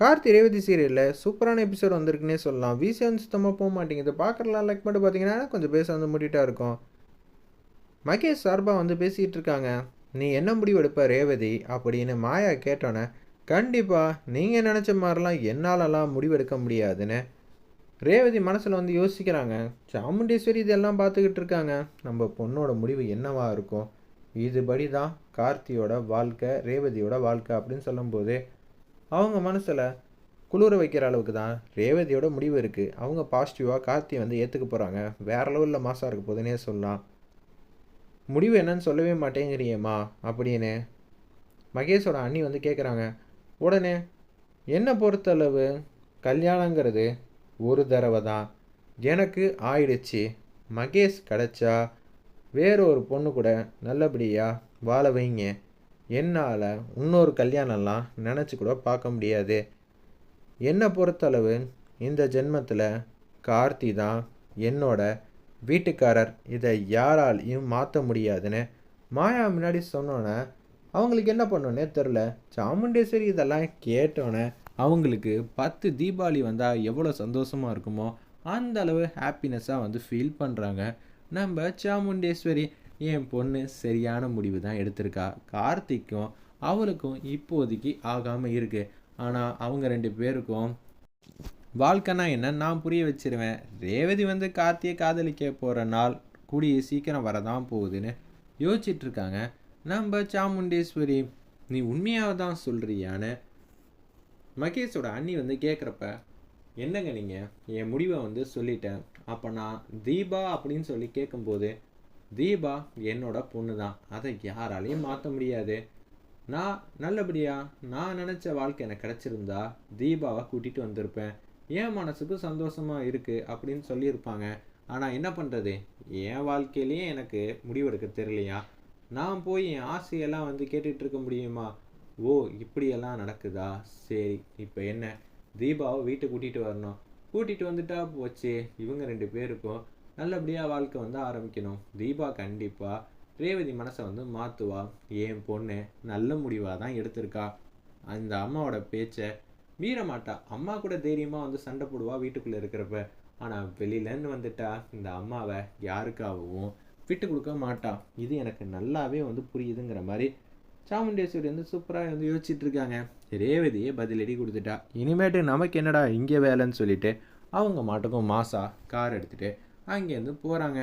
கார்த்தி ரேவதி சீரியலில் சூப்பரான எபிசோட் வந்திருக்குன்னே சொல்லலாம். விசி வந்து சுத்தமாக போக மாட்டேங்குது. பார்க்குறலாம் லைக் மட்டும் பார்த்தீங்கன்னா கொஞ்சம் பேச வந்து முடிட்டா இருக்கும். மகேஷ் சார்பாக வந்து பேசிகிட்டு இருக்காங்க. நீ என்ன முடிவு எடுப்ப ரேவதி? அப்படின்னு மாயா கேட்டோன்னே கண்டிப்பாக நீங்கள் நினச்ச மாதிரிலாம் என்னாலலாம் முடிவெடுக்க முடியாதுன்னு. ரேவதி மனசில் வந்து யோசிக்கிறாங்க. சாமுண்டீஸ்வரி இதெல்லாம் பார்த்துக்கிட்டு இருக்காங்க. நம்ம பொண்ணோட முடிவு என்னவா இருக்கும்? இதுபடி தான் கார்த்தியோட வாழ்க்கை ரேவதியோட வாழ்க்கை அப்படின்னு சொல்லும்போது அவங்க மனசில் குளிர வைக்கிற அளவுக்கு தான் ரேவதியோட முடிவு இருக்குது அவங்க பாசிட்டிவாக கார்த்தியை வந்து ஏற்றுக்க போகிறாங்க வேறு லெவலில் மாதம் இருக்க போதுன்னே சொல்லலாம். முடிவு என்னன்னு சொல்லவே மாட்டேங்கிறியம்மா அப்படின்னு மகேஷோட அண்ணி வந்து கேட்குறாங்க உடனே என்னை பொறுத்தளவு கல்யாணங்கிறது ஒரு தடவை தான். எனக்கு ஆயிடுச்சு. மகேஷ் கிடச்சா வேற ஒரு பொண்ணு கூட நல்லபடியாக வாழ வைங்க. என்னால் இன்னொரு கல்யாணம்லாம் நினச்சி கூட பார்க்க முடியாது. என்னை பொறுத்தளவு இந்த ஜென்மத்தில் கார்த்தி தான் என்னோட வீட்டுக்காரர். இதை யாராலையும் மாற்ற முடியாதுன்னு மாயா முன்னாடி சொன்னோன்னே அவங்களுக்கு என்ன பண்ணோன்னே தெரில சாமுண்டேஸ்வரி இதெல்லாம் கேட்டோன்னே அவங்களுக்கு பத்து தீபாவளி வந்தால் எவ்வளோ சந்தோஷமாக இருக்குமோ அந்த அளவு ஹாப்பினஸ்ஸாக வந்து ஃபீல் பண்ணுறாங்க நம்ம சாமுண்டேஸ்வரி என் பொண்ணு சரியான முடிவு தான் எடுத்திருக்கா. கார்த்திக்கும் அவளுக்கும் இப்போதைக்கு ஆகாமல் இருக்குது ஆனால் அவங்க ரெண்டு பேருக்கும் வாழ்க்கைனா என்ன? நான் புரிய வச்சிருவேன். ரேவதி வந்து கார்த்தியை காதலிக்க போகிற நாள் கூடிய சீக்கிரம் வரதான் போகுதுன்னு யோசிச்சிட்ருக்காங்க. நம்ம சாமுண்டேஸ்வரி நீ உண்மையாக தான் சொல்கிறியான்னு மகேஷோட அண்ணி வந்து கேட்குறப்ப என்னங்க நீங்கள் என் முடிவை வந்து சொல்லிட்டேன். அப்போ நான் தீபா அப்படின்னு சொல்லி கேட்கும்போது தீபா என்னோட பொண்ணு தான் அதை யாராலையும் மாற்ற முடியாது. நான் நல்லபடியாக நான் நினச்ச வாழ்க்கை எனக்கு கிடச்சிருந்தா தீபாவை கூட்டிகிட்டு வந்திருப்பேன். என் மனசுக்கு சந்தோஷமாக இருக்குது அப்படின்னு சொல்லியிருப்பாங்க. ஆனால் என்ன பண்ணுறது என் வாழ்க்கையிலேயே எனக்கு முடிவெடுக்க தெரியலையா? நான் போய் என் ஆசையெல்லாம் வந்து கேட்டுட்டு இருக்க முடியுமா? ஓ இப்படியெல்லாம் நடக்குதா? சரி இப்போ என்ன? தீபாவை வீட்டை கூட்டிகிட்டு வரணும். கூட்டிகிட்டு வந்துட்டா போச்சு. இவங்க ரெண்டு பேருக்கும் நல்லபடியாக வாழ்க்கை வந்து ஆரம்பிக்கணும். தீபா கண்டிப்பாக ரேவதி மனசை வந்து மாற்றுவா என் பொண்ணு நல்ல முடிவாக தான் எடுத்திருக்கா. அந்த அம்மாவோட பேச்சை மீறமாட்டா அம்மா கூட தைரியமாக வந்து சண்டை போடுவா வீட்டுக்குள்ளே இருக்கிறப்ப. ஆனால் வெளியிலேருந்து வந்துட்டா இந்த அம்மாவை யாருக்காகவும் விட்டு கொடுக்க மாட்டா. இது எனக்கு நல்லாவே வந்து புரியுதுங்கிற மாதிரி சாமுண்டேஸ்வரி வந்து சூப்பராக வந்து யோசிச்சுட்டு இருக்காங்க. ரேவதியே பதிலடி கொடுத்துட்டா. இனிமேட்டு நமக்கு என்னடா இங்கே வேலைன்னு சொல்லிட்டு அவங்க மாட்டுக்கும் மாசா கார் எடுத்துகிட்டு அங்கேருந்து போகிறாங்க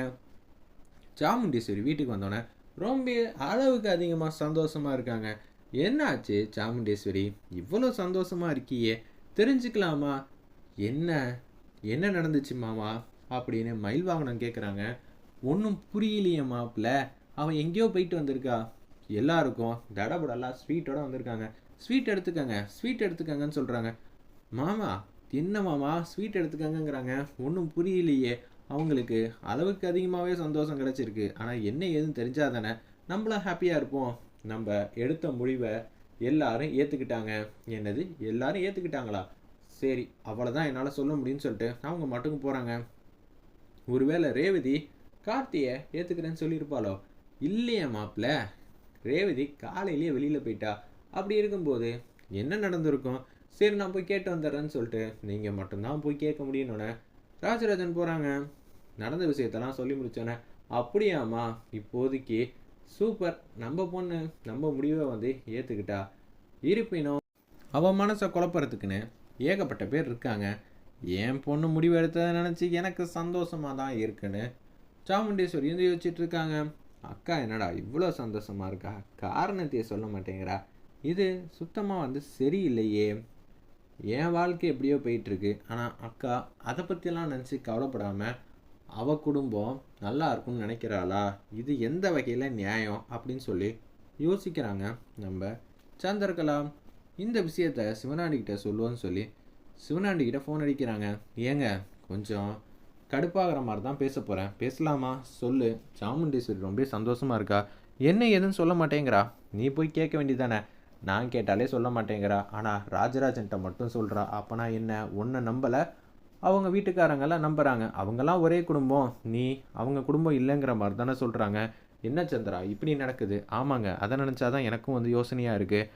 சாமுண்டீஸ்வரி வீட்டுக்கு வந்தோடனே ரொம்ப அளவுக்கு அதிகமாக சந்தோஷமாக இருக்காங்க. என்னாச்சு சாமுண்டேஸ்வரி? இவ்வளோ சந்தோஷமாக இருக்கியே. தெரிஞ்சுக்கலாமா? என்ன? என்ன நடந்துச்சு மாமா? அப்படின்னு மயில் வாகனம் கேட்குறாங்க ஒன்றும் புரியலையே மாப்பிள்ள. அவன் எங்கேயோ போயிட்டு வந்திருக்கா. எல்லாருக்கும் தடபடலாம் ஸ்வீட்டோட வந்திருக்காங்க. ஸ்வீட் எடுத்துக்கங்க ஸ்வீட் எடுத்துக்கங்கன்னு சொல்கிறாங்க மாமா என்ன மாமா? ஸ்வீட் எடுத்துக்கங்கங்கிறாங்க. ஒன்றும் புரியலையே. அவங்களுக்கு அளவுக்கு அதிகமாகவே சந்தோஷம் கிடச்சிருக்கு. ஆனால் என்ன ஏதுன்னு தெரிஞ்சால் தானே நம்மளும் ஹாப்பியாக இருப்போம். நம்ம எடுத்த முடிவை எல்லாரும் ஏற்றுக்கிட்டாங்க என்னது? எல்லாரும் ஏற்றுக்கிட்டாங்களா சரி அவ்வளோதான் என்னால் சொல்ல முடியும்னு சொல்லிட்டு அவங்க மட்டும் போகிறாங்க ஒருவேளை ரேவதி கார்த்தியை ஏற்றுக்கிறேன்னு சொல்லியிருப்பாளோ? இல்லையே மாப்பிள்ள ரேவதி காலையிலேயே வெளியில் போயிட்டா. அப்படி இருக்கும்போது என்ன நடந்திருக்கும்? சரி நான் போய் கேட்டு வந்துடுறேன்னு சொல்லிட்டு நீங்கள் மட்டும்தான் போய் கேட்க முடியும்னோடனே ராஜராஜன் போகிறாங்க நடந்த விஷயத்தெல்லாம் சொல்லி முடிச்சோன்னே அப்படியாம்மா இப்போதைக்கு சூப்பர் நம்ம பொண்ணு நம்ம முடிவை வந்து ஏற்றுக்கிட்டா இருப்பினும் அவன் மனசை குழப்பறதுக்குன்னு ஏகப்பட்ட பேர் இருக்காங்க. என் பொண்ணு முடிவு எடுத்ததை நினச்சி எனக்கு சந்தோஷமாக தான் இருக்குன்னு சாமுண்டேஸ்வரி வந்து யோசிச்சுட்டு இருக்காங்க. அக்கா என்னடா இவ்வளோ சந்தோஷமாக இருக்கா? காரணத்தையே சொல்ல மாட்டேங்கிறா. இது சுத்தமாக வந்து சரியில்லையே. என் வாழ்க்கை எப்படியோ போயிட்டுருக்கு. ஆனால் அக்கா அதை பற்றிலாம் நினச்சி கவலைப்படாமல் அவள் குடும்பம் நல்லா இருக்கும்னு நினைக்கிறாளா? இது எந்த வகையில் நியாயம்? அப்படின்னு சொல்லி யோசிக்கிறாங்க நம்ம சந்திரகலா இந்த விஷயத்த சிவனாண்டிக்கிட்ட சொல்லுவோன்னு சொல்லி சிவனாண்டிக்கிட்ட ஃபோன் அடிக்கிறாங்க. ஏங்க கொஞ்சம் கடுப்பாகிற மாதிரி தான் பேச போகிறேன் பேசலாமா? சொல்லு. சாமுண்டீஸ்வரி ரொம்ப சந்தோஷமாக இருக்கா? என்ன ஏதுன்னு சொல்ல மாட்டேங்கிறா. நீ போய் கேட்க வேண்டியதானே நான் கேட்டாலே சொல்ல மாட்டேங்கிறா. ஆனால் ராஜராஜன்ட்ட மட்டும் சொல்கிறா அப்போனா என்ன? ஒன்றை நம்பலை. அவங்க வீட்டுக்காரங்கெல்லாம் நம்புகிறாங்க அவங்கெல்லாம் ஒரே குடும்பம். நீ அவங்க குடும்பம் இல்லைங்கிற மாதிரி தானே சொல்கிறாங்க என்ன சந்திரா? இப்படி நடக்குது. ஆமாங்க. அதை நினச்சா தான் எனக்கும் வந்து யோசனையாக இருக்குது